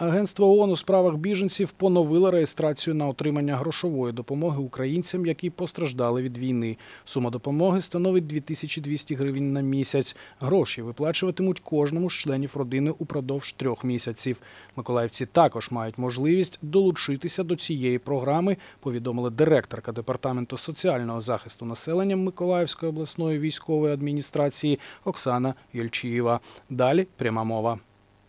Агентство ООН у справах біженців поновило реєстрацію на отримання грошової допомоги українцям, які постраждали від війни. Сума допомоги становить 2200 гривень на місяць. Гроші виплачуватимуть кожному з членів родини упродовж трьох місяців. Миколаївці також мають можливість долучитися до цієї програми, повідомила директорка департаменту соціального захисту населення Миколаївської обласної військової адміністрації Оксана Єльчієва. Далі пряма мова.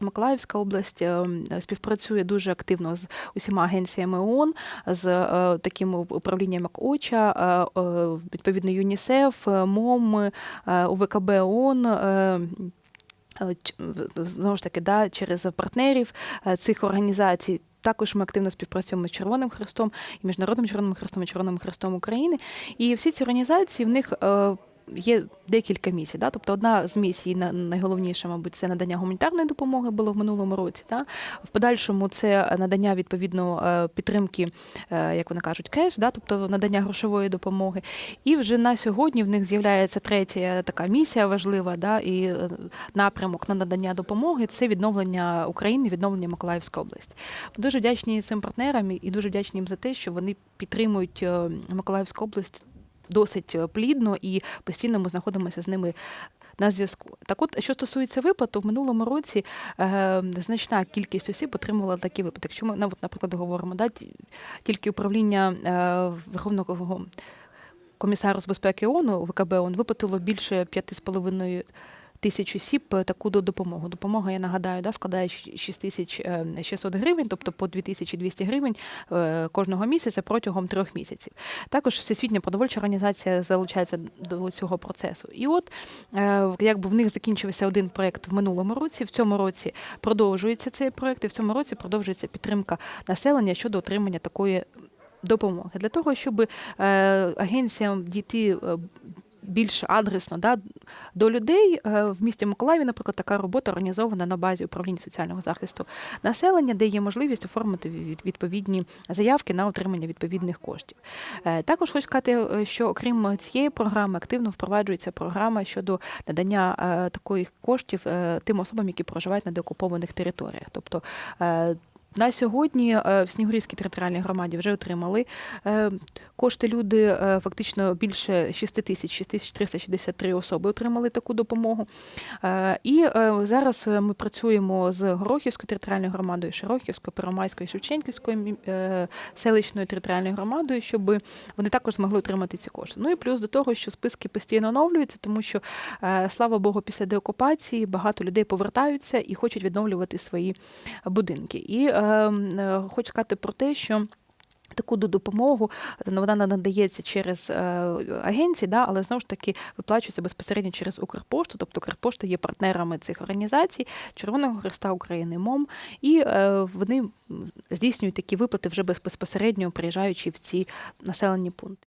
Миколаївська область е, співпрацює дуже активно з усіма агенціями ООН, з е, таким управлінням як ОЧА, е, відповідно ЮНІСЕФ, МОМ, УВКБ ООН. Знову ж таки, да, через партнерів цих організацій. Також ми активно співпрацюємо з Червоним Хрестом і Міжнародним Червоним Хрестом і Червоним Хрестом України. І всі ці організації в них є декілька місій. Да? Тобто одна з місій, на- найголовніша, мабуть, це надання гуманітарної допомоги було в минулому році. Да? В подальшому це надання відповідно е, підтримки, е, як вони кажуть, кеш, да? тобто надання грошової допомоги. І вже на сьогодні в них з'являється третя така місія важлива, да? і е, напрямок на надання допомоги це відновлення України, відновлення Миколаївської області. Дуже вдячні цим партнерам і дуже вдячні їм за те, що вони підтримують Миколаївську область досить е, плідно і постійно ми знаходимося з ними. На зв'язку так, от що стосується виплат, то в минулому році е, значна кількість осіб отримувала такі виплати. Якщо ми от, наприклад говоримо, да, ті- тільки управління е, Верховного комісару з безпеки ООН, ВКБ ООН, виплатило більше 5,5 тисяч осіб е, таку допомогу. Допомога, я нагадаю, да, складає 6600 гривень, тобто по 2200 гривень е, кожного місяця протягом трьох місяців. Також Всесвітня продовольча організація залучається до цього процесу. І от е, якби в них закінчився один проект в минулому році, в цьому році продовжується цей проект, і в цьому році продовжується підтримка населення щодо отримання такої допомоги для того, щоб е, агенціям дійти. Більш адресно да, до людей Е, в місті Миколаєві, наприклад, така робота організована на базі управління соціального захисту населення, де є можливість оформити відповідні заявки на отримання відповідних коштів. Е, Також хочу сказати, е, що окрім цієї програми активно впроваджується програма щодо надання таких коштів тим особам, які проживають на деокупованих територіях. Тобто на сьогодні е, в Снігурівській територіальній громаді вже отримали е, кошти люди, е, фактично більше 6 тисяч, 6363 особи отримали таку допомогу. І зараз ми працюємо з Горохівською територіальною громадою, Широківською, Первомайською, Шевченківською селищною територіальною громадою, щоб вони також змогли отримати ці кошти. Ну і плюс до того, що списки постійно оновлюються, тому що, слава Богу, після деокупації багато людей повертаються і хочуть відновлювати свої будинки. І хочу сказати про те, що. Таку допомогу е, вона надається через е, агенції, да, але знову ж таки виплачується безпосередньо через Укрпошту. Тобто Укрпошта є партнерами цих організацій, Червоного Христа України, МОМ, і е, вони здійснюють такі виплати вже безпосередньо приїжджаючи в ці населені пункти.